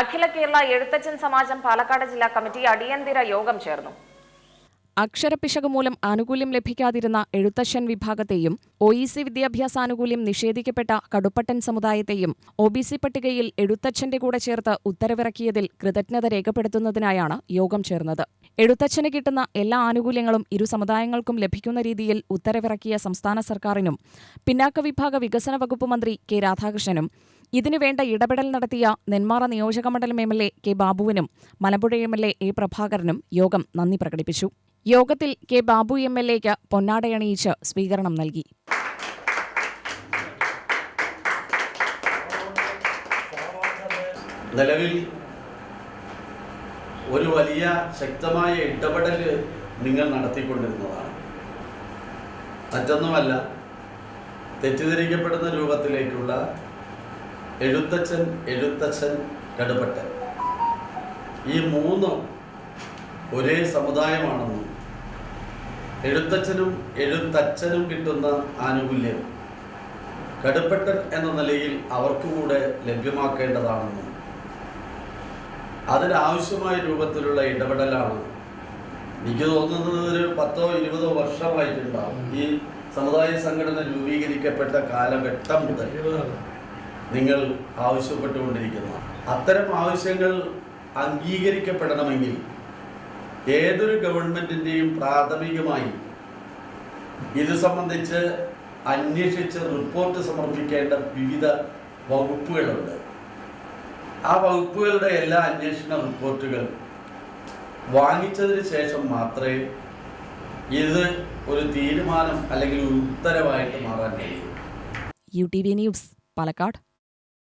അഖില കേരള എഴുത്തച്ഛൻ സമാജം പാലക്കാട് ജില്ലാ കമ്മിറ്റി അടിയന്തര യോഗം ചേർന്നു. അക്ഷരപ്പിശക് മൂലം ആനുകൂല്യം ലഭിക്കാതിരുന്ന എഴുത്തച്ഛൻ വിഭാഗത്തെയും ഒ ഇ സി വിദ്യാഭ്യാസാനുകൂല്യം നിഷേധിക്കപ്പെട്ട കടുപ്പട്ടൻ സമുദായത്തെയും ഒ ബി സി പട്ടികയിൽ എഴുത്തച്ഛന്റെ കൂടെ ചേർത്ത് ഉത്തരവിറക്കിയതിൽ കൃതജ്ഞത രേഖപ്പെടുത്തുന്നതിനായാണ് യോഗം ചേർന്നത്. എഴുത്തച്ഛന് കിട്ടുന്ന എല്ലാ ആനുകൂല്യങ്ങളും ഇരു സമുദായങ്ങൾക്കും ലഭിക്കുന്ന രീതിയിൽ ഉത്തരവിറക്കിയ സംസ്ഥാന സർക്കാരിനും പിന്നാക്ക വിഭാഗ വികസന വകുപ്പ് മന്ത്രി കെ രാധാകൃഷ്ണനും ഇതിനുവേണ്ട ഇടപെടൽ നടത്തിയ നെന്മാറ നിയോജകമണ്ഡലം M L A K ബാബുവിനും Malampuzha M L A A പ്രഭാകരനും യോഗം നന്ദി പ്രകടിപ്പിച്ചു. യോഗത്തിൽ കെ ബാബു എം എൽ എക്ക് പൊന്നാടയണിയിച്ച് സ്വീകരണം നൽകി. നിലവിൽ ഒരു വലിയ ശക്തമായ ഇടപെടൽ നിങ്ങൾ നടത്തിക്കൊണ്ടിരുന്നതാണ്. മറ്റൊന്നുമല്ല തെറ്റിദ്ധരിക്കപ്പെടുന്ന രൂപത്തിലേക്കുള്ള എഴുത്തച്ഛൻ എഴുത്തച്ഛൻ കടുപ്പട്ടൻ. ഈ മൂന്നും ഒരേ സമുദായമാണെന്നും എഴുത്തച്ഛനും എഴുത്തച്ഛനും കിട്ടുന്ന ആനുകൂല്യം കടുപ്പട്ടൻ എന്ന നിലയിൽ അവർക്ക് കൂടെ ലഭ്യമാക്കേണ്ടതാണെന്നും അതിനാവശ്യമായ രൂപത്തിലുള്ള ഇടപെടലാണ് എനിക്ക് തോന്നുന്നത് ഒരു പത്തോ ഇരുപതോ വർഷമായിട്ടുണ്ടാവും ഈ സമുദായ സംഘടന രൂപീകരിക്കപ്പെട്ട കാലഘട്ടം മുതൽ. നിങ്ങൾ ആവശ്യപ്പെട്ടുകൊണ്ടിരിക്കുന്നു. അത്തരം ആവശ്യങ്ങൾ അംഗീകരിക്കപ്പെടണമെങ്കിൽ ഏതൊരു ഗവൺമെന്റിന്റെയും പ്രാഥമികമായി ഇത് സംബന്ധിച്ച് അന്വേഷിച്ച് റിപ്പോർട്ട് സമർപ്പിക്കേണ്ട വിവിധ വകുപ്പുകളുണ്ട്. ആ വകുപ്പുകളുടെ എല്ലാ അന്വേഷണ റിപ്പോർട്ടുകൾ വാങ്ങിച്ചതിന് ശേഷം മാത്രമേ ഇത് ഒരു തീരുമാനം അല്ലെങ്കിൽ ഉത്തരവായിട്ട് മാറാൻ കഴിയൂ. U T V news Palakkad.